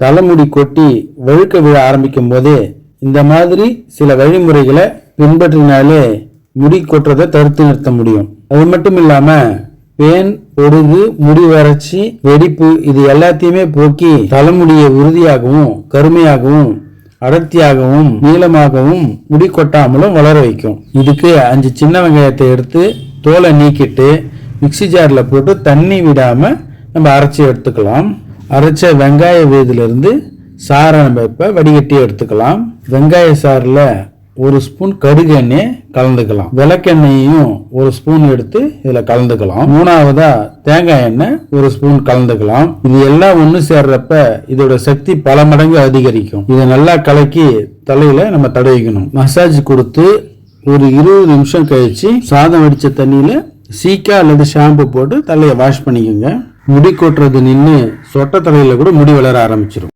தலைமுடி கொட்டி வழுக்க விழ ஆரம்பிக்கும் போதே இந்த மாதிரி சில வழிமுறைகளை பின்பற்றினாலே முடி கொட்டுறதை தடுத்து நிறுத்த முடியும். அது மட்டும் இல்லாம பேன் பொடுகு முடி வறட்சி வெடிப்பு இது எல்லாத்தையுமே போக்கி தலைமுடியை உறுதியாகவும் கருமையாகவும் அடர்த்தியாகவும் நீளமாகவும் முடி கொட்டாமலும் வளர வைக்கும். இதுக்கு அஞ்சு சின்ன வெங்காயத்தை எடுத்து தோலை நீக்கிட்டு மிக்ஸி ஜாரில் போட்டு தண்ணி விடாமல் நம்ம அரைச்சி எடுத்துக்கலாம். அரைச்ச வெங்காய விழுதிலிருந்து சாறை நம்ம இப்போ வடிகட்டி எடுத்துக்கலாம். வெங்காய சாறில் ஒரு ஸ்பூன் கடுகு எண்ணெய் கலந்துக்கலாம். விளக்கெண்ணெயையும் ஒரு ஸ்பூன் எடுத்து இதில் கலந்துக்கலாம். மூணாவதா தேங்காய் எண்ணெய் ஒரு ஸ்பூன் கலந்துக்கலாம். இது எல்லாம் ஒன்று சேர்றப்ப இதோட சக்தி பல மடங்கு அதிகரிக்கும். இதை நல்லா கலக்கி தலையில நம்ம தடவிக்கணும் மசாஜ் கொடுத்து ஒரு இருபது நிமிஷம் கழிச்சு சாதம் வடித்த தண்ணியில் சீக்கா அல்லது ஷாம்பு போட்டு தலையை வாஷ் பண்ணிக்கோங்க. முடி கொட்டுறது நின்று சொட்ட தலையில் கூட முடி வளர ஆரம்பிச்சிடும்